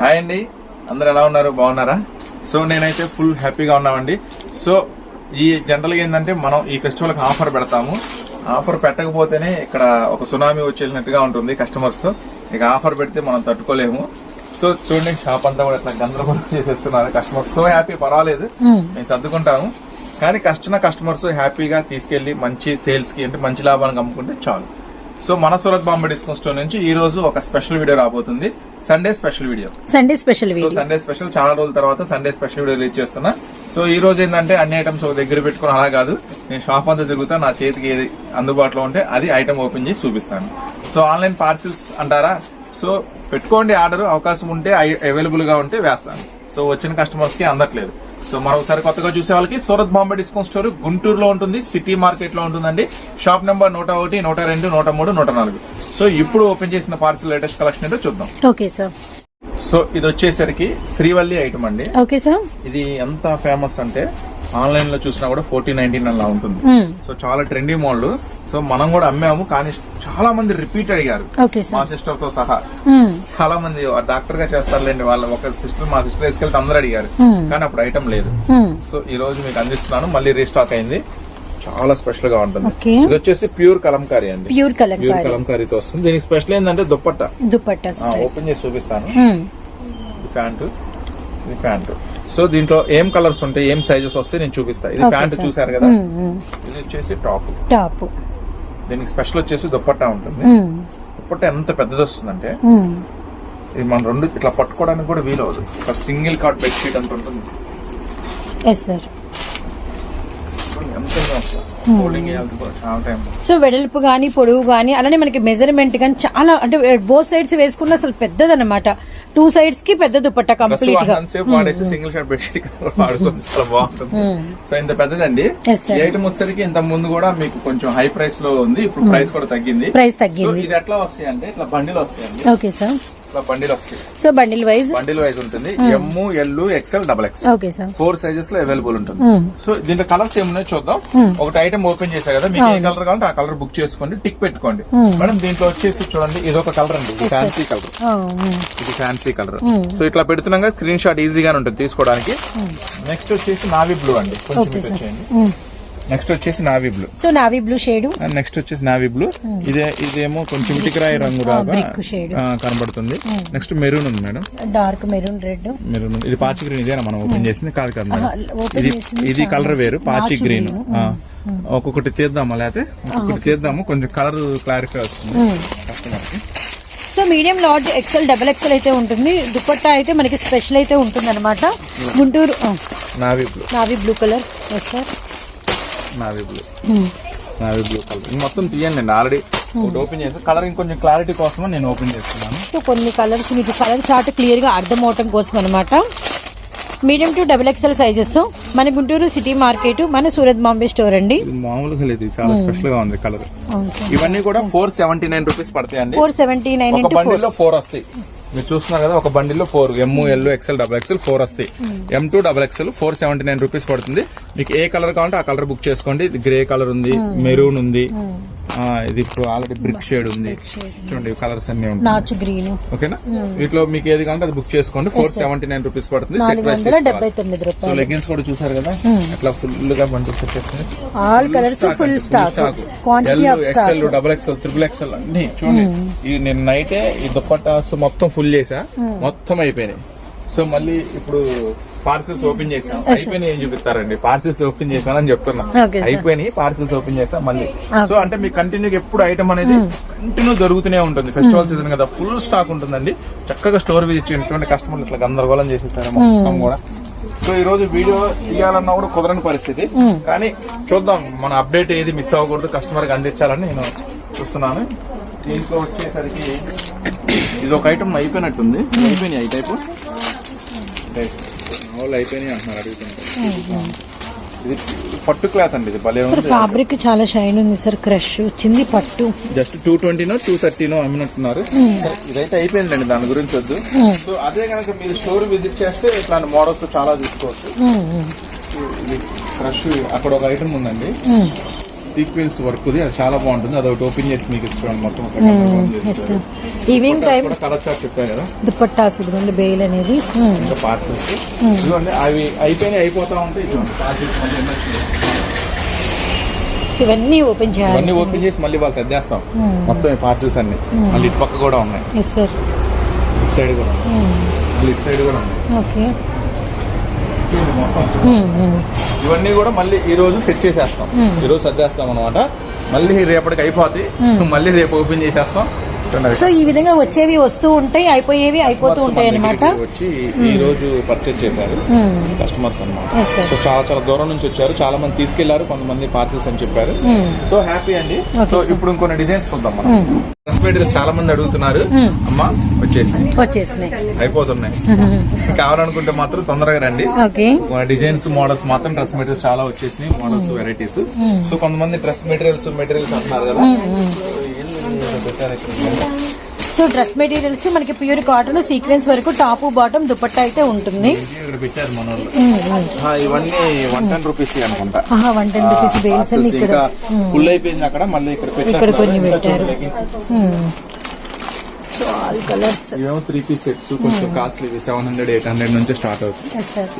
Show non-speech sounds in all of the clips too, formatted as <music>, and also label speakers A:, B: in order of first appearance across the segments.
A: Hi అండి. అందరు ఎలా ఉన్నారు? బాగున్నారా? సో నేనైతే ఫుల్ హ్యాపీగా ఉన్నామండి. సో ఈ జనరల్గా ఏంటంటే మనం ఈ ఫెస్టివల్కి ఆఫర్ పెడతాము. ఆఫర్ పెట్టకపోతేనే ఇక్కడ ఒక సునామీ వచ్చేసినట్టుగా ఉంటుంది కస్టమర్స్. తో ఇక ఆఫర్ పెడితే మనం తట్టుకోలేము. సో చూడండి షాప్ అంతా కూడా ఇట్లా గందరగోళం చేసేస్తున్నారు కస్టమర్స్. సో హ్యాపీ పర్వాలేదు. మేము. సర్దుకుంటాము. కానీ కష్ట కస్టమర్స్ హ్యాపీగా తీసుకెళ్ళి మంచి సేల్స్కి అంటే మంచి లాభాలను అమ్ముకుంటే చాలు. సో మన సూరత్ బాంబే డిస్కౌంట్ స్టోర్ నుంచి ఈ రోజు ఒక స్పెషల్ వీడియో రాబోతుంది. Sunday special video.
B: Sunday special video.
A: Sunday special చాలా రోజుల తర్వాత సండే స్పెషల్ వీడియో రిలీజ్ చేస్తున్నా. సో ఈ రోజు ఏంటంటే అన్ని ఐటమ్స్ ఒక దగ్గర పెట్టుకుని అలా కాదు. నేను షాప్ అంతా తిరుగుతా నా చేతికి ఏది అందుబాటులో ఉంటే అది ఐటమ్ ఓపెన్ చేసి చూపిస్తాను. సో ఆన్లైన్ పార్సిల్స్ అంటారా? సో పెట్టుకోండి ఆర్డర్ అవకాశం ఉంటే అవైలబుల్గా ఉంటే వేస్తాను. సో వచ్చిన కస్టమర్స్కి అందట్లేదు. సో మరొకసారి కొత్తగా చూసే వాళ్ళకి సూరత్ బాంబే డిస్కౌంట్ స్టోర్ గుంటూరులో ఉంటుంది సిటీ మార్కెట్లో ఉంటుందండి. షాప్ నెంబర్ నూట ఒకటి నూట రెండు నూట మూడు నూట నాలుగు. సో ఇప్పుడు ఓపెన్ చేసిన పార్సిల్ లేటెస్ట్ కలెక్షన్ ఏంటో చూద్దాం.
B: Okay sir.
A: సో ఇది వచ్చేసరికి శ్రీవల్లి ఐటమ్ అండి.
B: Okay sir.
A: ఇది ఎంత ఫేమస్ అంటే ఆన్లైన్లో చూసినా కూడా ఫోర్టీ నైన్టీన్ అలా ఉంటుంది. సో చాలా ట్రెండీ మోడల్ సో మనం కూడా అమ్మాము కానీ చాలా మంది రిపీట్ అడిగారు. మా సిస్టర్తో సహా. చాలా మంది డాక్టర్గా చేస్తారులేండి వాళ్ళ ఒక సిస్టర్ మా సిస్టర్ వేసుకెళ్తే అందరూ అడిగారు. కానీ అప్పుడు ఐటమ్ లేదు. సో ఈ రోజు మీకు అందిస్తున్నాను మళ్ళీ రీస్టాక్ అయింది. చాలా స్పెషల్గా ఉంటుంది. ఇది వచ్చేసి ప్యూర్ కలంకారీ అండి.
B: ప్యూర్
A: ప్యూర్ కలంకారీతో వస్తుంది. దీనికి స్పెషల్ ఏంటంటే దుప్పట్ట.
B: దుపట్టా స్టైల్
A: ఓపెన్ చేసి చూపిస్తాను. ప్యాంటు. ఇది ప్యాంటు. సో దీంట్లో ఏం కలర్స్ ఉంటాయి ఏం సైజెస్ వస్తాయి నేను చూపిస్తా. ఇది ప్యాంట్. చూసారు కదా? ఇది వచ్చేసి టాప్.
B: టాప్.
A: దీనికి స్పెషల్ వచ్చేసి దుప్పట్టా ఉంటుంది. దుప్పట్టా ఎంత పెద్దది వస్తుందంటే ఇది మనం రెండు ఇట్లా పట్టుకోవడానికి కూడా వీలవదు సింగిల్ కార్డ్ బెడ్ షీట్ అంత ఉంటుంది.
B: ఎస్ సార్
A: ఎంత హోల్డింగ్ చేయాలి కూడా చాలా టైం
B: సో వెడల్పు గానీ పొడవు గానీ అలానే మనకి మెజర్మెంట్ గానీ చాలా అంటే బోత్ సైడ్స్ వేసుకున్న అసలు పెద్దదన్నమాట. టూ సైడ్స్కి పెద్ద దుపట్టా
A: కంప్లీట్గా. సింగిల్ షాట్ బెడ్ షీట్ వాడుకోవచ్చు చాలా బాగుంటుంది. సో ఇంత పెద్దదండి. ఐటమ్ వచ్చేసరికి ఇంత ముందు కూడా మీకు కొంచెం హై ప్రైస్లో ఉంది. ఇప్పుడు ప్రైస్ కూడా తగ్గింది.
B: ప్రైస్ తగ్గింది.
A: ఇది ఎట్లా వస్తాయి అంటే ఇట్లా బండిలు వస్తాయండి.
B: Okay sir so bundle wise
A: bundle wise ఉంటుంది. M L XL double X
B: okay sir
A: four సైజెస్లో available ఉంటుంది. సో దీంట్లో కలర్స్ ఏమున్నాయో చూద్దాం. ఒకటి ఐటమ్ ఓపెన్ చేశా కదా మీకు ఏ కలర్ కావాలంటే ఆ కలర్ బుక్ చేసుకోండి టిక్ పెట్టుకోండి. మేడం దీంట్లో వచ్చేసి చూడండి ఇది ఒక కలర్ అండి ఇది ఫ్యాన్సీ కలర్ ఇది ఫ్యాన్సీ కలర్ సో ఇట్లా పెడుతున్నాగా స్క్రీన్ షాట్ ఈజీగానే ఉంటుంది తీసుకోవడానికి. నెక్స్ట్ వచ్చేసి నావీ బ్లూ అండి. కొంచెం నెక్స్ట్ వచ్చేసి navy blue
B: so navy blue shade
A: and next వచ్చేసి నావీ బ్లూ ఇదే ఇదేమో కొంచెం ఇటుకరాయి రంగు రాగా
B: shade.
A: ఆ, కనబడుతుంది. నెక్స్ట్ మెరూన్ ఉంది madam.
B: Dark maroon red
A: maroon. ఇది పాచి గ్రీన్ ఇదేనా మనం ఓపెన్ చేసింది? కాదు కదా మేడం. ఇది ఇది కలర్ వేరు పాచి గ్రీన్. ఒక్కొక్కటి తీద్దామా లేకపోతే ఒక్కొక్కటి తీద్దాము. కొంచెం కలర్ క్లారిఫై వస్తుంది.
B: So medium large XL double XL అయితే ఉంటుంది. దుపట్టా అయితే మనకి స్పెషల్ అయితే ఉంటుంది అనమాట Guntur
A: navy blue
B: navy blue colour yes sir
A: navy blue navy blue colour మొత్తం తీయండి అండి ఆల్రెడీ ఒకటి ఓపెన్ చేసి. కలర్ ఇంకొంచెం క్లారిటీ కోసం నేను ఓపెన్ చేస్తున్నాను.
B: సో కొన్ని కలర్స్ మీకు కలర్ చార్ట్ క్లియర్గా అర్థం అవటం కోసం అనమాట medium to double XL sizes మన గుంటూరు సిటీ మార్కెట్ మన సూరత్ బాంబే స్టోర్ అండి.
A: మామూలుగా లేదు చాలా స్పెషల్గా ఉంది కలర్ ఇవన్నీ కూడా ఫోర్ సెవెంటీ నైన్ రూపీస్ పడతాయండి
B: ఫోర్ సెవెంటీ నైన్
A: ఒక
B: ఫోర్
A: బండిల్లో ఫోర్ వస్తాయి. మీరు చూస్తున్నారు కదా ఒక బండిల్లో four M L XL double XL four వస్తాయి. M two double XL four seventy nine rupees పడుతుంది. మీకు ఏ కలర్ కావాలంటే ఆ కలర్ బుక్ చేసుకోండి. గ్రే కలర్ ఉంది మెరూన్ ఉంది. ఇది ఇప్పుడు ఆల్రెడీ బ్రిక్ షేడ్ ఉంది. చూడండి కలర్స్ అన్ని ఉంటాయి.
B: నాచు గ్రీన్.
A: ఓకేనా? వీటిలో మీకు ఏది కావాలంటే అది బుక్ చేసుకోండి. ఫోర్ సెవెంటీ నైన్ రూపీస్ పడుతుంది. సెట్
B: నాలుగు
A: ప్రైస్
B: వందల డెబ్బై తొమ్మిది
A: సో
B: రూపాయలు.
A: లెగిన్స్ కూడా చూసారు కదా? అట్లా ఫుల్గా బండి వచ్చేస్తుంది
B: all colours full stock quantity of stock
A: XL double XL triple XL అన్ని చూడండి. నేను నైటే ఈ దుప్పటాస్ మొత్తం ఫుల్ చేసా. మొత్తం అయిపోయినాయి. సో మళ్ళీ ఇప్పుడు పార్సిల్స్ ఓపెన్ చేసాం అయిపోయినాయి ఏం చూపిస్తారండి? పార్సిల్స్ ఓపెన్ చేశానని చెప్తున్నా. అయిపోయినాయి పార్సిల్స్ ఓపెన్ చేసా మళ్ళీ. సో అంటే మీకు కంటిన్యూ ఎప్పుడు ఐటమ్ అనేది కంటిన్యూ జరుగుతూనే ఉంటుంది. ఫెస్టివల్ సీజన్ కదా ఫుల్ స్టాక్ ఉంటుందండి. చక్కగా స్టోర్ చేసినటువంటి కస్టమర్లు ఇట్లా గందరగోళం చేసేసారు మొత్తం కూడా. సో ఈ రోజు వీడియో తీయాలన్నా కూడా కుదరని పరిస్థితి. కానీ చూద్దాం మన అప్డేట్ ఏది మిస్ అవ్వకూడదు కస్టమర్కి అందించాలని నేను చూస్తున్నాను. దీంట్లో వచ్చేసరికి ఇది ఒక ఐటమ్ అయిపోయినట్టుంది. అయిపోయినాయి ఈ టైపు వాళ్ళు అయిపోయినాయి అంటున్నారు అడుగుతున్నారు ఇది పట్టు క్లాత్ అండి ఇది భలే
B: సార్
A: ఉంది.
B: ఫ్యాబ్రిక్ చాలా షైన్ ఉంది సార్ క్రష్ వచ్చింది పట్టు.
A: జస్ట్ టూ ట్వంటీనో టూ థర్టీనో అమ్మినట్టున్నారు. సరే, ఇదైతే అయిపోయిందండి దాని గురించి వద్దు. సో అదే కనుక మీరు స్టోర్ విజిట్ చేస్తే ఇట్లాంటి మోడల్స్ చాలా తీసుకోవచ్చు. ఇది క్రష్ అక్కడ ఒక ఐటమ్ ఉందండి. సీక్వెన్స్ వర్క్ అది అది చాలా బాగుంటుంది. అది ఒకటి ఓపెన్ చేసి మీకు ఇస్తాను. మొత్తం
B: ఈవినింగ్ టైం
A: కూడా కలర్ చార్ట్ చెప్పాను కదా.
B: దుపట్టాస్ ఇదిగోండి బెయిల్ అనేది.
A: ఇంకా పార్సల్స్ ఇదిగోండి అవి అయిపోయినాయి అయిపోతా ఉంటాయి ఇదిగోండి. పార్సల్స్
B: ఇవన్నీ ఓపెన్ చేయాలి?
A: ఇవన్నీ ఓపెన్ చేసి మళ్ళీ వాళ్ళు సర్దేస్తాం. మొత్తం ఈ పార్సల్స్ అన్ని. మళ్ళీ ఇటు పక్క కూడా ఉన్నాయి.
B: ఎస్ సార్
A: ఇటు సైడ్ కూడా మళ్ళీ ఇటు సైడ్ కూడా ఉన్నాయి.
B: ఓకే
A: మొత్తం. ఇవన్నీ కూడా మళ్ళీ ఈ రోజు సెట్ చేసేస్తాం. ఈ రోజు సర్దేస్తాం అనమాట మళ్ళీ రేపటికి అయిపోతాయి. మళ్ళీ రేపు ఓపెన్ చేసేస్తాం.
B: సో ఈ విధంగా వచ్చేవి వస్తూ ఉంటాయి అయిపోయేవి అయిపోతూ ఉంటాయి అనమాట
A: వచ్చి ఈ రోజు పర్చేజ్ చేశారు కస్టమర్స్
B: సార్
A: సో చాలా చాలా దూరం నుంచి వచ్చారు. చాలా మంది తీసుకెళ్ళారు కొంతమంది పార్సల్స్ అని చెప్పారు. సో హ్యాపీ అండి. సో ఇప్పుడు ఇంకొన్ని డిజైన్స్ చూద్దాం మనం. డ్రెస్ మెటీరియల్స్ చాలా మంది అడుగుతున్నారు. అమ్మా వచ్చేసి
B: వచ్చేసినాయి.
A: అయిపోతున్నాయి. కావాలనుకుంటే మాత్రం తొందరగా రండి. డిజైన్స్ మోడల్స్ మాత్రం డ్రెస్ మెటీరియల్స్ చాలా వచ్చేసినాయి మోడల్స్ వెరైటీస్ సో కొంతమంది డ్రెస్ మెటీరియల్స్ మెటీరియల్స్ అంటున్నారు కదా. సో
B: డ్రెస్ మెటీరియల్స్ మనకి ప్యూర్ కాటన్ సీక్వెన్స్ వరకు టాప్ బాటమ్ దుపట్టా అయితే ఉంటుంది.
A: ఇవన్నీ వన్ టెన్ రూపీస్ అనుకుంటా.
B: వన్ టెన్ రూపీస్ బేల్స్ అన్ని ఇక్కడ.
A: ఇంకా ఫుల్ అయిపోయింది అక్కడ మళ్ళీ ఇక్కడ పెట్టారు.
B: ఇక్కడ కొన్ని పెట్టారు.
A: Leggings.
B: సో ఆల్ కలర్స్
A: ఇవేమో త్రీ పీస్ సెట్స్ కొంచెం costly seven hundred eight hundred నుంచి స్టార్ట్ అవుతుంది.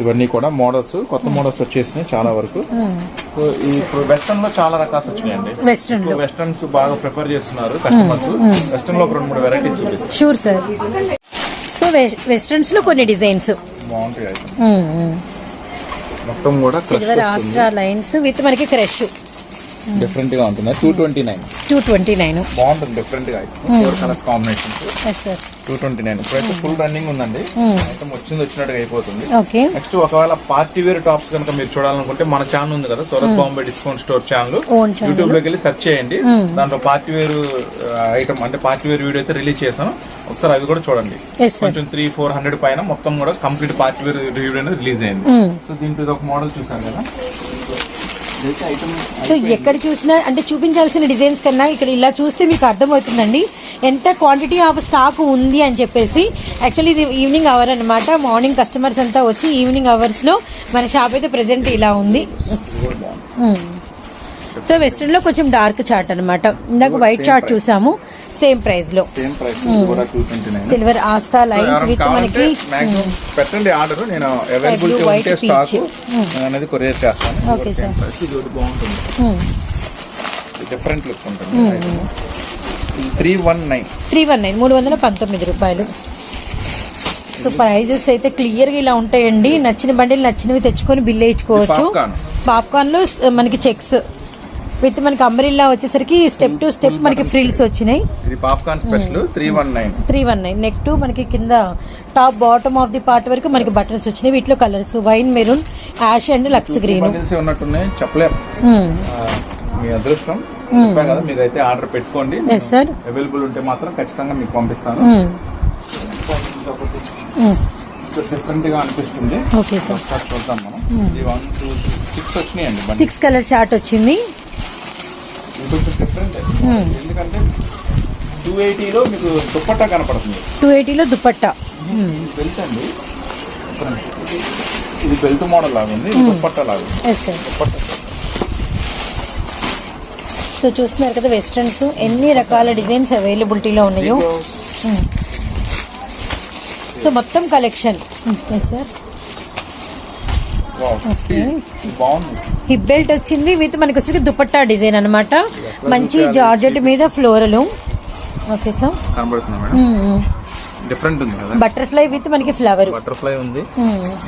A: ఇవన్నీ కూడా మోడల్స్ కొత్త మోడల్స్ వచ్చేసినాయి చాలా వరకు. సో ఈ ఇప్పుడు వెస్టర్న్లో చాలా రకాలు వచ్చినాయండి.
B: వెస్ట్రన్లో.
A: వెస్టర్న్స్ బాగా ప్రిఫర్ చేస్తున్నారు కస్టమర్స్ వెస్టర్న్లో ఒక రెండు మూడు వెరైటీస్ చూపిస్తారు
B: షూర్ సార్ సో వెస్ట్రన్స్లో కొన్ని డిజైన్స్
A: బాగుంటాయి మొత్తం కూడా
B: సిల్వర్ ఆస్ట్రా లైన్స్ విత్ మనకి క్రష్
A: డిఫరెంట్గా ఉంటుంది? Two twenty nine
B: two twenty nine
A: బాగుంటుంది డిఫరెంట్గా. Four colours combinations
B: sir
A: two twenty nine ఇప్పుడైతే ఫుల్ రన్నింగ్ ఉందండి. ఐటమ్ వచ్చింది వచ్చినట్టుగా అయిపోతుంది. నెక్స్ట్ ఒకవేళ పార్టీ వేర్ టాప్స్ కనుక మీరు చూడాలనుకుంటే మన ఛానల్ ఉంది కదా Surat Bombay discount store channel. యూట్యూబ్లోకి వెళ్ళి సెర్చ్ చేయండి. దాంట్లో పార్టీ వేర్ ఐటమ్ అంటే పార్టీ వేర్ వీడియో అయితే రిలీజ్ చేశాను. ఒకసారి అవి కూడా చూడండి. కొంచెం త్రీ ఫోర్ హండ్రెడ్ పైన మొత్తం కూడా కంప్లీట్ పార్టీ వేర్ రివ్యూ అనేది రిలీజ్ అయింది. సో దీంట్లో ఒక మోడల్ చూసాను కదా.
B: సో ఎక్కడ చూసినా అంటే చూపించాల్సిన డిజైన్స్ కన్నా ఇక్కడ ఇలా చూస్తే మీకు అర్థమవుతుందండి. ఎంత క్వాంటిటీ ఆఫ్ స్టాక్ ఉంది అని చెప్పేసి యాక్చువల్లీ ఇది ఈవినింగ్ అవర్ అన్నమాట. మార్నింగ్ కస్టమర్స్ అంతా వచ్చి ఈవినింగ్ అవర్స్లో మన షాప్ అయితే ప్రెసెంట్ ఇలా ఉంది. సో వెస్ట్రన్లో కొంచెం డార్క్ చార్ట్ అన్నమాట. ఇందాక వైట్ చార్ట్ చూసాము సేమ్
A: ప్రైస్లో.
B: సిల్వర్ ఆస్తా లైన్స్ విత్ మనకి
A: మాక్సిమం పెట్టండి ఆర్డర్. నేను అవైలబిలిటీ ఉంటే స్టాక్ అనేది కొరియర్ చేస్తాను. ఇది ఒకటి బాగుంటుంది. డిఫరెంట్ లుక్ ఉంటుంది three one nine
B: three one nine మూడు వందల పంతొమ్మిది రూపాయలు. సో ప్రైజెస్ అయితే క్లియర్గా ఇలా ఉంటాయండి. నచ్చిన బండిలు నచ్చినవి తెచ్చుకొని బిల్ వేయించుకోవచ్చు. పాప్కార్న్లో మనకి చెక్స్ విత్ మనకి అంబరిల్లా వచ్చేసరికి స్టెప్ టు స్టెప్ మనకి ఫ్రిల్స్ వచ్చినాయి.
A: ఇది popcorn special three one nine.
B: Three one nine. Neck to మనకి కింద top bottom of the part వరకు మనకి బటన్స్ వచ్చినాయి. వీటిలో colours wine maroon ash and lux green.
A: ఉన్నట్టున్నాయి. మీ అదృష్టం. కదా మీరు అయితే ఆర్డర్ పెట్టుకోండి.
B: సార్
A: అవైలబుల్ ఉంటే మాత్రం ఖచ్చితంగా మీకు పంపిస్తాను. డిఫరెంట్గా అనిపిస్తుంది.
B: ఓకే సార్
A: చూద్దాం మనం. సిక్స్ వచ్చినాయండి
B: సిక్స్ కలర్ చార్ట్ వచ్చింది.
A: కొంచెం డిఫరెంట్ ఎందుకంటే టూ ఎయిటీలో మీకు దుప్పట్టా కనపడుతుంది.
B: టూ ఎయిటీలో దుపట్టా
A: ఇది బెల్ట్ అండి. ఇది బెల్ట్ మోడల్ లాగా ఉంది దుప్పట్టా లాగా దుప్పట్టా.
B: సో చూస్తున్నారు కదా వెస్ట్రన్స్ ఎన్ని రకాల డిజైన్స్ అవైలబిలిటీలో ఉన్నాయో? సో మొత్తం కలెక్షన్ సార్ హిప్ బెల్ట్ వచ్చింది విత్ మనకి వచ్చేసి దుపట్టా డిజైన్ అన్నమాట. మంచి జార్జెట్ మీద ఫ్లోరల్ ఓకే సార్
A: డిఫరెంట్ ఉంది కదా?
B: బటర్ఫ్లై విత్ మనకి ఫ్లవర్
A: బటర్ఫ్లై ఉంది.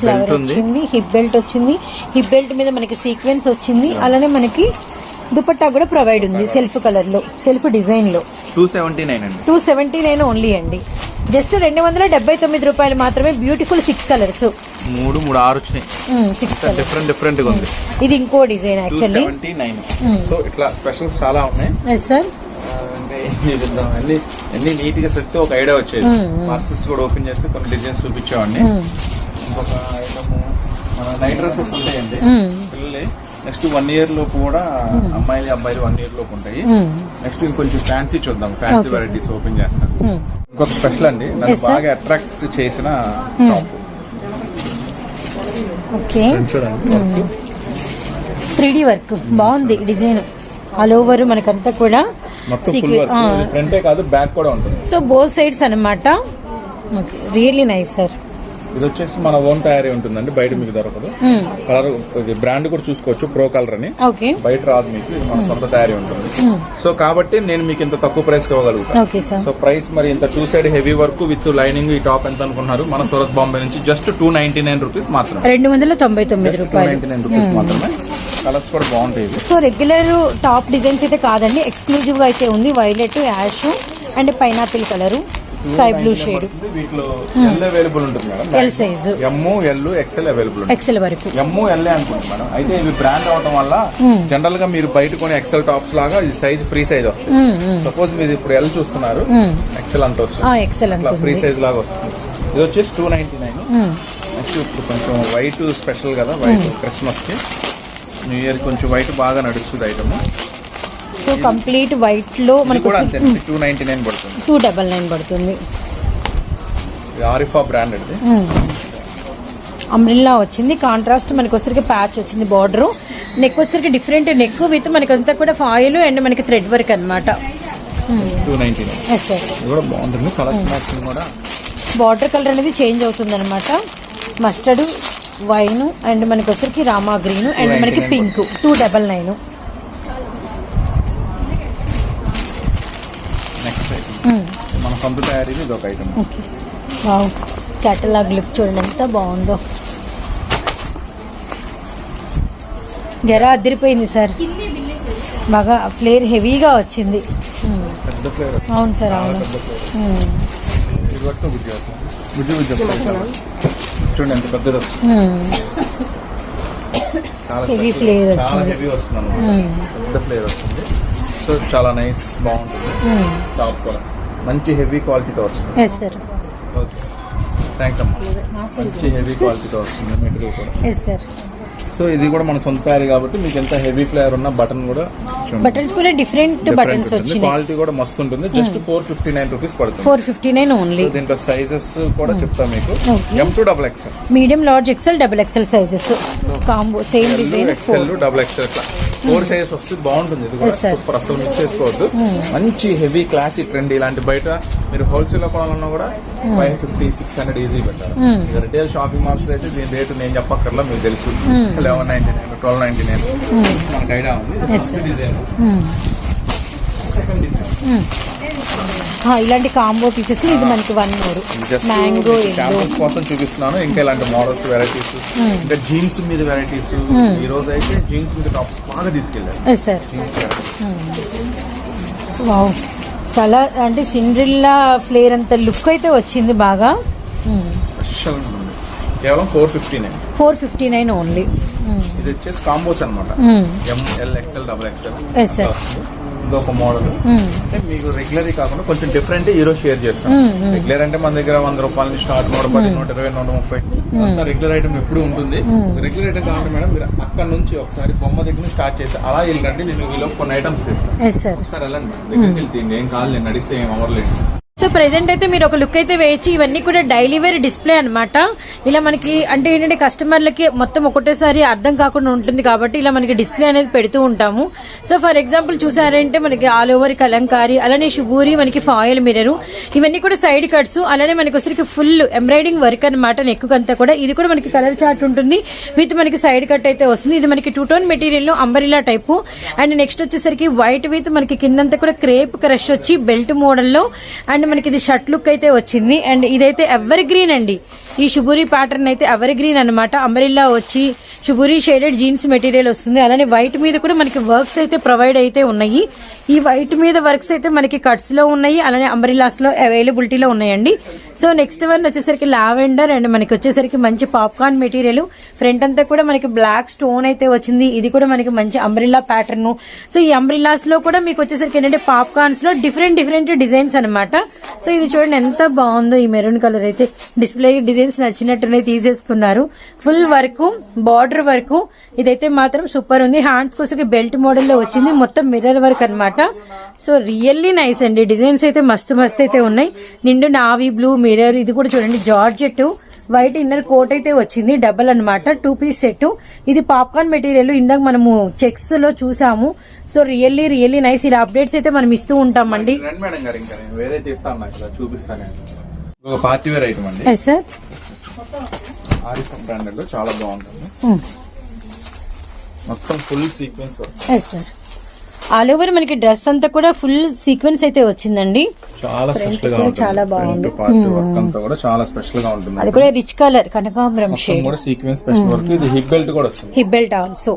B: ఫ్లవర్
A: ఉంది.
B: వచ్చింది. హిప్ బెల్ట్ వచ్చింది. హిప్ బెల్ట్ మీద మనకి సీక్వెన్స్ వచ్చింది. అలానే మనకి దుపట్టా కూడా ప్రొవైడ్ ఉంది సెల్ఫ్ కలర్లో సెల్ఫ్ డిజైన్లో.
A: టూ సెవెంటీ నైన్ అండి.
B: టూ సెవెంటీ నైన్ ఓన్లీ అండి. జస్ట్ రెండు వందల డెబ్బై తొమ్మిది రూపాయలు మాత్రమే బ్యూటిఫుల్ సిక్స్ కలర్స్
A: మూడు మూడు ఆరు వచ్చినాయి.
B: సిక్స్
A: డిఫరెంట్ డిఫరెంట్గా ఉంది.
B: ఇది ఇంకో design actually
A: seventy nine so ఇట్లా స్పెషల్స్ చాలా ఉన్నాయి.
B: ఎస్ సార్
A: అన్ని అన్ని నీట్గా సరితే ఒక ఐడియా వచ్చేది. పార్సల్స్ కూడా ఓపెన్ చేస్తే కొన్ని డిజైన్స్ చూపించామండి ఇంకొక ఐటమ్ మన నైట్ డ్రెస్సెస్ ఉంటాయండి. పిల్లలు నెక్స్ట్ వన్ ఇయర్ లోపు కూడా అమ్మాయిలు అబ్బాయిలు వన్ ఇయర్ లోపు ఉంటాయి. నెక్స్ట్ ఇంకొంచెం ఫ్యాన్సీ చూద్దాం. ఫ్యాన్సీ వెరైటీస్ ఓపెన్ చేస్తాం ఇంకొక స్పెషల్ అండి. నన్ను. బాగా అట్రాక్ట్ చేసిన షాప్
B: ఓకే
A: చూడండి
B: త్రీ వర్క్ బాగుంది డిజైన్ ఆల్ ఓవర్ మనకంతా కూడా
A: ఫ్రంటే కాదు బ్యాక్ కూడా ఉంటుంది.
B: సో బోత్ సైడ్స్ అనమాట ఓకే రియల్లీ నైస్ సార్
A: ఇది వచ్చేసి మన ఓన్ తయారీ ఉంటుందండి బయట మీకు దొరకదు. కలర్ ఇది బ్రాండ్ కూడా చూసుకోవచ్చు ప్రో కలర్ అని.
B: ఓకే.
A: బయట రాదు మీకు మన సొంత తయారీ ఉంటుంది. సో కాబట్టి నేను మీకు ఇంత తక్కువ ప్రైస్ ఇవ్వగలుగుతాను సో ప్రైస్ మరి ఇంత two side heavy work with lining ఈ టాప్ ఎంత అనుకున్నారు మన సూరత్ బాంబే నుంచి just two ninety nine rupees మాత్రమే.
B: రెండు వందల తొంభై తొమ్మిది రూపాయలు.
A: నైన్ రూపీస్ మాత్రమే. కలర్స్ కూడా బాగుంటాయి.
B: సో రెగ్యులర్ టాప్ డిజైన్స్ అయితే కాదండి ఎక్స్క్లూజివ్గా అయితే ఉంది violet ash and pineapple colour sky blue shade.
A: వీటిలో ఎల్ అవైలబుల్ ఉంటుంది madam.
B: L size
A: M L XL available
B: XL వరకు.
A: ఎమ్ ఎల్ అనుకుంటుంది మేడం. అయితే ఇవి బ్రాండ్ అవడం వల్ల జనరల్గా మీరు బయట కొని ఎక్సెల్ టాప్స్ లాగా ఇది సైజ్ ఫ్రీ సైజ్ వస్తుంది సపోజ్ మీరు ఇప్పుడు ఎల్ చూస్తున్నారు. ఎక్సెల్ అంత వస్తుంది.
B: ఎక్సెల్
A: ఫ్రీ సైజ్ లాగా వస్తుంది. ఇది వచ్చేసి టూ నైన్టీ నైన్ నెక్స్ట్ ఇప్పుడు కొంచెం వైట్ స్పెషల్ కదా వైట్ క్రిస్మస్కి. న్యూ ఇయర్ కొంచెం వైట్ బాగా నడుస్తుంది ఐటమ్
B: సో కంప్లీట్ వైట్లో
A: ఇది
B: మనకు
A: టూ నైన్టీ నైన్ పడుతుంది.
B: టూ డబల్ నైన్ పడుతుంది.
A: ఆరిఫా బ్రాండ్
B: అంబ్రిల్లా వచ్చింది. కాంట్రాస్ట్ మనకి వచ్చరికి ప్యాచ్ వచ్చింది బార్డర్ నెక్ వచ్చరికి డిఫరెంట్ నెక్ విత్ మనకి అంతా కూడా ఫాయిల్ అండ్ మనకి థ్రెడ్ వర్క్ అనమాట బార్డర్ కలర్ అనేది చేంజ్ అవుతుంది అనమాట మస్టర్డ్ వైన్ అండ్ మనకి వచ్చరికి రామా గ్రీన్ అండ్ మనకి
A: 299
B: పింక్ టూ డబల్ నైన్
A: మన సొంత తయారీ ఇది ఒక ఐటమ్
B: వావ్. కేటలాగ్ లుక్ చూడండి ఎంత బాగుందో. గెర అదిరిపోయింది సార్. బాగా ఫ్లేర్ హెవీగా వచ్చింది. అవును సార్ అవును.
A: చూడండి ఎంత పెద్దది వస్తుంది.
B: వచ్చింది.
A: హెవీ వస్తుంది అన్నమాట. పెద్ద ఫ్లేవర్ వస్తుంది. సో చాలా నైస్ బాగుంటుంది. టాప్ కూడా మంచి హెవీ క్వాలిటీతో వస్తుంది.
B: సార్
A: ఓకే థ్యాంక్స్ అమ్మా. మంచి హెవీ క్వాలిటీతో వస్తుంది మెటీరియల్ కూడా.
B: సార్
A: సో ఇది కూడా మన సొంత తయారీ కాబట్టి మీకు ఎంత హెవీ ఫ్లేవర్ ఉన్న బటన్ కూడా
B: బటన్స్ కూడా డిఫరెంట్ బటన్స్
A: క్వాలిటీ కూడా మస్తు ఉంటుంది. Just four fifty nine rupees పడుతుంది.
B: ఫోర్ ఫిఫ్టీ నైన్ ఓన్లీ
A: దీంట్లో సైజెస్ కూడా చెప్తా మీకు. M two double XL
B: medium large XL double XL sizes combo same design
A: XL double XL four sizes వస్తే బాగుంటుంది. ఇది కూడా. సూపర్ అసలు మిస్ చేసుకోవద్దు. మంచి హెవీ క్లాసిక్ ట్రెండ్ ఇలాంటి బయట మీరు హోల్సేల్లో కొనాలన్నా కూడా five fifty six hundred easy పెట్టారు రిటైల్ షాపింగ్ మాల్స్ అయితే దీని రేటు నేను చెప్పక్కర్లా మీకు తెలుసు. Eleven ninety nine twelve ninety nine మనకు ఐడియా ఉంది
B: ఇలాంటి కాంబో పీసెస్ ఇది మనకి వన్ మోర్ మ్యాంగో
A: కోసం చూపిస్తున్నాను. ఇంకా ఇలాంటి మోడల్స్ వెరైటీస్ ఇంకా జీన్స్ మీద వెరైటీస్ ఈ రోజు అయితే జీన్స్ మీద టాప్స్ బాగా తీసుకెళ్ళారు.
B: సార్ వావ్ చాలా అంటే సిండ్రిల్లా ఫ్లేర్ అంత లుక్ అయితే వచ్చింది బాగా.
A: స్పెషల్ కేవలం four fifty nine
B: four fifty nine only
A: ఇది వచ్చేసి కాంబోస్ అనమాట M L XL double XL. ఇదొక మోడల్ అంటే మీకు రెగ్యులర్ కాకుండా కొంచెం డిఫరెంట్ ఈ రోజు షేర్ చేస్తాం రెగ్యులర్ అంటే మన దగ్గర వంద రూపాయల నుంచి స్టార్ట్ నూట పది నూట ఇరవై నూట ముప్పై. అంతా రెగ్యులర్ ఐటమ్ ఎప్పుడు ఉంటుంది. రెగ్యులర్ ఐటమ్ కావాలంటే మేడం మీరు అక్కడ నుంచి ఒకసారి బొమ్మ దగ్గర నుంచి స్టార్ట్ చేసి అలా వెళ్ళండి నేను వీళ్ళు కొన్ని ఐటమ్స్ తీస్తాను. ఒకసారి వెళ్ళండి. దగ్గరికి వెళ్తే ఏం కావాలి నేను నడిస్తే ఏం అవ్వలేదు.
B: సో ప్రెసెంట్ అయితే మీరు ఒక లుక్ అయితే వేయచ్చు. ఇవన్నీ కూడా డైలీ వేర్ డిస్ప్లే అన్నమాట. ఇలా మనకి అంటే ఏంటంటే కస్టమర్లకి మొత్తం ఒకటేసారి అర్థం కాకుండా ఉంటుంది కాబట్టి ఇలా మనకి డిస్ప్లే అనేది పెడుతూ ఉంటాము. సో ఫర్ ఎగ్జాంపుల్ చూసారంటే మనకి ఆల్ ఓవర్ కలంకారీ అలానే షుబూరి మనకి ఫాయిల్ మిరరు ఇవన్నీ కూడా సైడ్ కట్స్ అలానే మనకి వచ్చరికి ఫుల్ ఎంబ్రాయిడింగ్ వర్క్ అనమాట నెక్కుకంతా అంతా కూడా. ఇది కూడా మనకి కలర్ చార్ట్ ఉంటుంది. విత్ మనకి సైడ్ కట్ అయితే వస్తుంది. ఇది మనకి టూ టోన్ మెటీరియల్లో అంబరిలా టైపు అండ్ నెక్స్ట్ వచ్చేసరికి వైట్ విత్ మనకి కిందంతా కూడా క్రేప్ క్రష్ వచ్చి బెల్ట్ మోడల్లో అండ్ మనకి ఇది షర్ట్ లుక్ అయితే వచ్చింది. అండ్ ఇదైతే ఎవర్ గ్రీన్ అండి. ఈ షుబూరి ప్యాటర్న్ అయితే ఎవర్ గ్రీన్ అనమాట అంబరిల్లా వచ్చి షుబూరి షేడెడ్ జీన్స్ మెటీరియల్ వస్తుంది. అలానే వైట్ మీద కూడా మనకి వర్క్స్ అయితే ప్రొవైడ్ అయితే ఉన్నాయి. ఈ వైట్ మీద వర్క్స్ అయితే మనకి కట్స్లో ఉన్నాయి. అలానే అంబరిల్లాస్లో అవైలబిలిటీలో ఉన్నాయండి. సో నెక్స్ట్ వన్ వచ్చేసరికి లావెండర్ అండ్ మనకి వచ్చేసరికి మంచి పాప్కార్న్ మెటీరియల్ ఫ్రంట్ అంతా కూడా మనకి బ్లాక్ స్టోన్ అయితే వచ్చింది. ఇది కూడా మనకి మంచి అంబ్రిల్లా ప్యాటర్న్ సో ఈ అంబ్రిల్లాస్లో కూడా మీకు వచ్చేసరికి ఏంటంటే పాప్కార్న్స్లో డిఫరెంట్ డిఫరెంట్ డిజైన్స్ అనమాట సో ఇది చూడండి ఎంత బాగుందో ఈ మెరూన్ కలర్ అయితే. డిస్ప్లే డిజైన్స్ నచ్చినట్టునే తీసేసుకున్నారు. Full work border work. ఇదైతే మాత్రం సూపర్ ఉంది. హ్యాండ్స్ కోసం బెల్ట్ మోడల్లో వచ్చింది. మొత్తం మిర్రర్ వర్క్ అన్నమాట. సో రియల్లీ నైస్ అండి. డిజైన్స్ అయితే మస్తు మస్తు అయితే ఉన్నాయి. నిండు నావీ బ్లూ మిర్రర్. ఇది కూడా చూడండి. జార్జెట్ వైట్ ఇన్నర్ కోట్ అయితే వచ్చింది డబల్ అన్నమాట టూ పీస్ సెట్. ఇది పాప్కార్న్ మెటీరియల్ ఇందాక మనము చెక్స్లో చూసాము. So really really nice. ఇలా అప్డేట్స్ అయితే మనం ఇస్తూ ఉంటామండి.
A: పార్టీ వేర్ ఐటమ్ అండి.
B: సార్
A: ఆరిఫ్ బ్రాండెడ్లో చాలా బాగుంటుంది. మొత్తం full sequence work.
B: Sir all over మనకి డ్రెస్ అంతా కూడా ఫుల్ సీక్వెన్స్ అయితే వచ్చిందండి.
A: చాలా స్పెషల్గా
B: చాలా బాగుంది.
A: కూడా చాలా స్పెషల్గా ఉంటుంది.
B: అది కూడా రిచ్ కలర్ కనకాంబరం
A: మొత్తం
B: షేడ్
A: కూడా సీక్వెన్స్ స్పెషల్ వర్క్ ఇది హిప్ బెల్ట్ కూడా వస్తుంది.
B: Hip belt also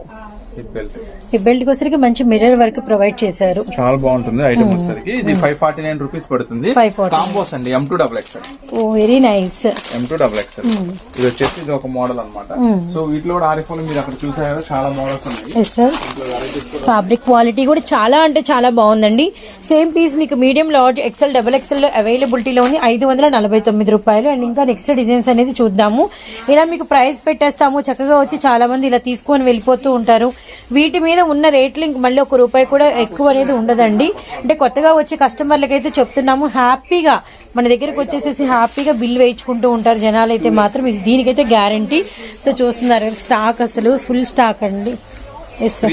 A: hip belt
B: వచ్చరికి మంచి మిర్రర్ వర్క్ ప్రొవైడ్ చేశారు.
A: చాలా బాగుంటుంది ఐటమ్ వచ్చేసరికి. ఇది ఫైవ్ ఫార్టీ నైన్ రూపీస్ పడుతుంది.
B: 549.
A: కాంబోస్ అండి M two double XL
B: oh very nice
A: M two double XL ఇది వచ్చేసి ఇది ఒక మోడల్ అన్నమాట. సో వీటిలో కూడా ఆరిఫోన్ మీరు అక్కడ చూసారు చాలా మోడల్స్ ఉన్నాయి.
B: ఫ్యాబ్రిక్ క్వాలిటీ కూడా చాలా అంటే చాలా బాగుందండి. సేమ్ పీస్ మీకు మీడియం లార్జ్ ఎక్సెల్ డబుల్ ఎక్సెల్లో అవైలబిలిటీలో ఉంది ఐదు వందల నలభై తొమ్మిది రూపాయలు. అండ్ ఇంకా నెక్స్ట్ డిజైన్స్ అనేది చూద్దాము. ఇలా మీకు ప్రైస్ పెట్టేస్తాము. చక్కగా వచ్చి చాలా మంది ఇలా తీసుకొని వెళ్ళిపోతూ ఉంటారు. వీటి మీద ఉన్న రేట్లు ఇంక మళ్ళీ ఒక రూపాయి కూడా ఎక్కువ అనేది ఉండదండి. అంటే కొత్తగా వచ్చే కస్టమర్లకి అయితే చెప్తున్నాము హ్యాపీగా మన దగ్గరకు వచ్చేసేసి హ్యాపీగా బిల్ వేయించుకుంటూ ఉంటారు జనాలు అయితే మాత్రం. ఇది దీనికైతే గ్యారంటీ. సో చూస్తున్నారు స్టాక్ అసలు ఫుల్ స్టాక్ అండి. Yes sir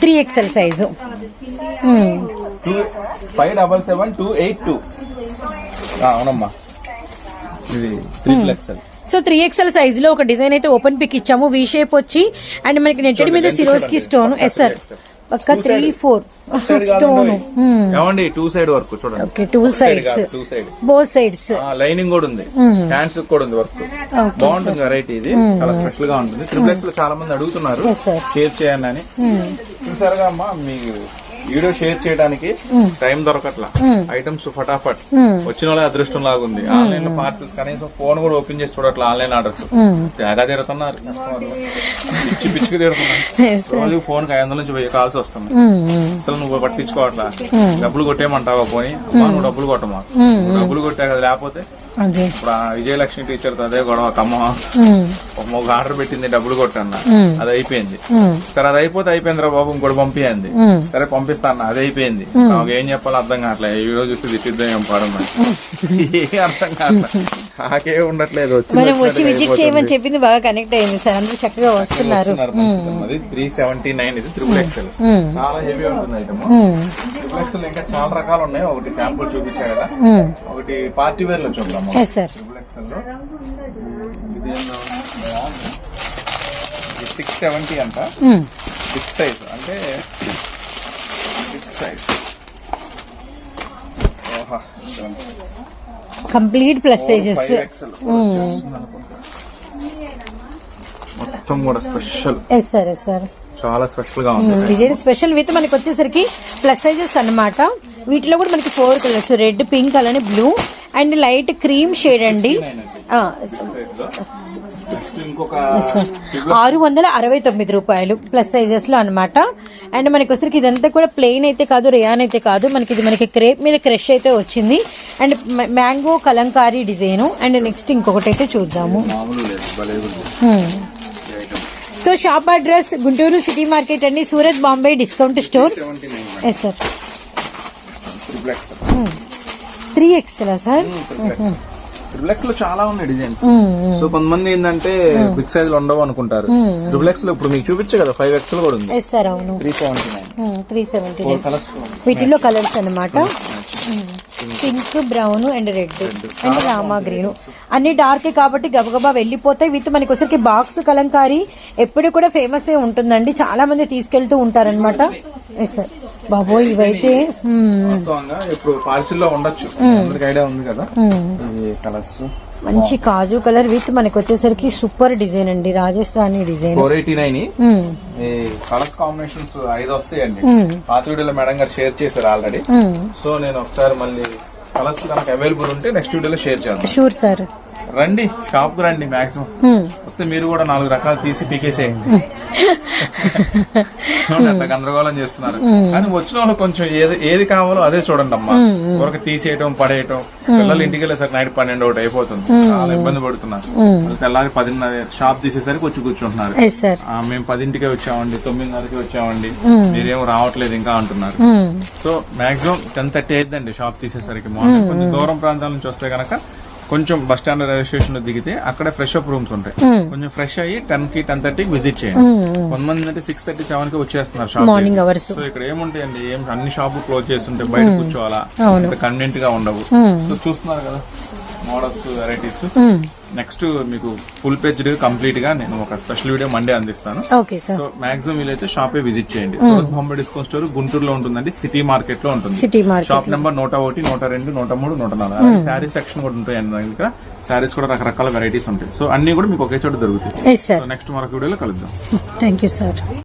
A: three XL
B: size.
A: Two five double seven two eight two. అవునమ్మా. ఇది triple XL
B: so three XL సైజ్లో ఒక డిజైన్ అయితే ఓపెన్ పిక్ ఇచ్చాము. వి షేప్ వచ్చి అండ్ మనకి నెట్టెడ్ మీద సిరోజ్కి స్టోన్ ఎస్ సార్ పక్క త్రీ ఫోర్ స్టోన్
A: ఏమండి? టూ సైడ్ వర్క్ చూడండి.
B: Okay two sides
A: two side
B: both sides
A: lining కూడా ఉంది. హ్యాండ్స్ కూడా ఉంది వర్క్
B: ఓకే
A: బాగుంటుంది వెరైటీ ఇది. చాలా స్పెషల్గా ఉంటుంది. త్రిపుల్ ఎక్స్లో చాలా మంది అడుగుతున్నారు. షేర్ చేయండి అని. చూసారుగా అమ్మా మీ వీడియో షేర్ చేయడానికి టైం దొరకట్లా. ఐటమ్స్ ఫటాఫట్. వచ్చిన వాళ్ళే అదృష్టం లాగుంది. ఆన్లైన్లో పార్సల్స్ కనీసం ఫోన్ కూడా ఓపెన్ చేసి చూడట్లా ఆన్లైన్ ఆర్డర్స్. తిడుతున్నారు customer లు. పిచ్చి పిచ్చికి తిడుతున్నారు <laughs> రోజు ఫోన్కి ఐదు వందల నుంచి వెయ్యి కాల్స్ వస్తున్నాయి. అసలు నువ్వు పట్టించుకోవట్లా. డబ్బులు కొట్టేయమంటావా పోనీ? అమ్మా నువ్వు డబ్బులు కొట్టమా డబ్బులు కొట్టా కదా లేకపోతే? ఇప్పుడు విజయలక్ష్మి టీచర్తో అదే గొడవ. కమ్మ ఒక ఆర్డర్ పెట్టింది డబ్బులు కొట్టన్న. అది అయిపోయింది. సరే అది అయిపోతే అయిపోయిందిరా బాబు ఇంకోటి పంపించింది సరే పంపిస్తాను అది అయిపోయింది. నాకు ఏం చెప్పాలో అర్థం కావట్లేదు. ఈ రోజు చూస్తే తిట్టిద్దాం ఏం పాడమని ఏ అర్థం కావట్లేదు. నాకే ఉండట్లేదు. వచ్చి
B: మనం వచ్చి విజిట్ చేయమని చెప్పింది బాగా కనెక్ట్ అయింది సార్. అందరూ చక్కగా వస్తున్నారు.
A: అది త్రీ సెవెంటీ నైన్ ఇది త్రిపుల్ ఎక్స్ఎల్ చాలా హెవీ ఉంటుంది ఐటమ్ త్రిపుల్ ఎక్స్ఎల్ ఇంకా చాలా రకాలు ఉన్నాయి. ఒకటి శాంపుల్ చూపించా కదా. ఒకటి పార్టీ వేర్లో చూద్దాం ట్రిపుల్ ఎక్స్ఎల్లో. ఇదేందో సిక్స్ సెవెంటీ అంట. సిక్స్ సైజ్ అంటే
B: కంప్లీట్ ప్లస్ సైజెస్
A: మొత్తం కూడా special
B: yes sir yes sir
A: చాలా స్పెషల్గా ఉంది.
B: డిజైన్ స్పెషల్ విత్ మనకి వచ్చేసరికి ప్లస్ సైజెస్ అన్నమాట. వీటిలో కూడా మనకి ఫోర్ కలర్స్ రెడ్ పింక్ అలానే blue and. Light cream shade అండి. ఆరు వందల అరవై తొమ్మిది రూపాయలు ప్లస్ సైజెస్లో అనమాట అండ్ మనకి వచ్చరికి ఇదంతా కూడా ప్లెయిన్ అయితే కాదు రేయాన్ అయితే కాదు. మనకి ఇది మనకి క్రేప్ మీద క్రష్ అయితే వచ్చింది. And mango Kalamkari design. And next ఇంకొకటి అయితే చూద్దాము. So shop address Guntur city market అండి. Surat Bombay discount store yes sir three XL sir
A: ట్రిపుల్లో చాలా ఉన్నాయి డిజైన్స్ సో కొంతమంది ఏంటంటే బిగ్ సైజ్లో ఉండవు అనుకుంటారు. ట్రిపుల్ ఎక్స్లో ఇప్పుడు మీకు చూపించే కదా ఫైవ్ ఎక్స్ కూడా ఉంది. Three seventy nine
B: three seventy వీటిలో కలర్స్ అన్నమాట. Pink. Brown and red. And Rama green. అన్ని డార్క్ కాబట్టి గబగబా వెళ్ళిపోతాయి. విత్ మనకి వచ్చరికి బాక్స్ కలంకారీ ఎప్పుడు కూడా ఫేమస్ ఏ ఉంటుందండి. చాలా మంది తీసుకెళ్తూ ఉంటారన్నమాట. ఎస్ సార్ బాబోయ్ ఇవైతే
A: ఇప్పుడు పార్సిల్లో ఉండొచ్చు. ఐడియా ఉంది కదా. కలర్స్
B: మంచి కాజు కలర్ విత్ మనకి వచ్చేసరికి సూపర్ డిజైన్ అండి Rajasthani design.
A: Four eighty nine colours combinations ఐదు వస్తాయండి. పాత వీడియోలో మేడం గారు షేర్ చేశారు ఆల్రెడీ. సో నేను ఒకసారి మళ్ళీ కలర్స్ కనుక అవైలబుల్ ఉంటే నెక్స్ట్ వీడియోలో షేర్ చేద్దాం.
B: Sure sir.
A: రండి షాప్కు రండి మాక్సిమం వస్తే మీరు కూడా నాలుగు రకాలు తీసి పీకేసేయండి. గందరగోళం చేస్తున్నారు. కానీ వచ్చిన వాళ్ళు కొంచెం ఏది ఏది కావాలో అదే చూడండి అమ్మా. ఊరక తీసేయటం పడేయటం. పిల్లలు ఇంటికి వెళ్ళేసరికి నైట్ పన్నెండు ఒకటి అయిపోతుంది. చాలా ఇబ్బంది పడుతున్నారు. తెల్లారి పదిన్నర షాప్ తీసేసరికి వచ్చి కూర్చుంటున్నారు. మేము పదింటికే వచ్చామండి తొమ్మిదిన్నరకి వచ్చామండి. మీరేం రావట్లేదు ఇంకా అంటున్నారు. సో మాక్సిమం టెన్ థర్టీ అయిద్దండి షాప్ తీసేసరికి. మార్నింగ్ కొంచెం దూరం ప్రాంతాల నుంచి వస్తే గనక కొంచెం బస్ స్టాండ్ రైల్వే స్టేషన్లో దిగితే అక్కడ ఫ్రెష్ అప్ రూమ్స్ ఉంటాయి. కొంచెం ఫ్రెష్ అయ్యి టెన్కి టెన్ థర్టీకి విజిట్ చేయండి. కొంతమంది అంటే సిక్స్ థర్టీ సెవెన్కి వచ్చేస్తున్నారు షాప్
B: మార్నింగ్ అవర్స్
A: సో ఇక్కడ ఏముంటాయండి? ఏం అన్ని షాపులు క్లోజ్ చేస్తుంటే బయట కూర్చోవాలా. కన్వీనియంట్గా ఉండవు. సో చూస్తున్నారు కదా. మోడల్స్ వెరైటీస్ నెక్స్ట్ మీకు ఫుల్ పేజ్డ్ కంప్లీట్గా నేను ఒక స్పెషల్ వీడియో మండే అందిస్తాను.
B: ఓకే సార్
A: సో మాక్సిమం వీలైతే షాపే విజిట్ చేయండి. సూరత్ బాంబే డిస్కౌంట్ స్టోర్ గుంటూరులో ఉంటుందండి. సిటీ మార్కెట్లో ఉంటుంది.
B: సిటీ మార్కెట్
A: షాప్ నెంబర్ నూట ఒకటి నూట రెండు నూట మూడు నూట నాలుగు. శారీ సెక్షన్ కూడా ఉంటాయండి ఇక్కడ శారీస్ కూడా రకరకాల వెరైటీస్ ఉంటాయి. సో అన్ని కూడా మీకు ఒకే చోట దొరుకుతాయి. సో నెక్స్ట్ మరొక వీడియోలో కలుద్దాం.
B: Thank you sir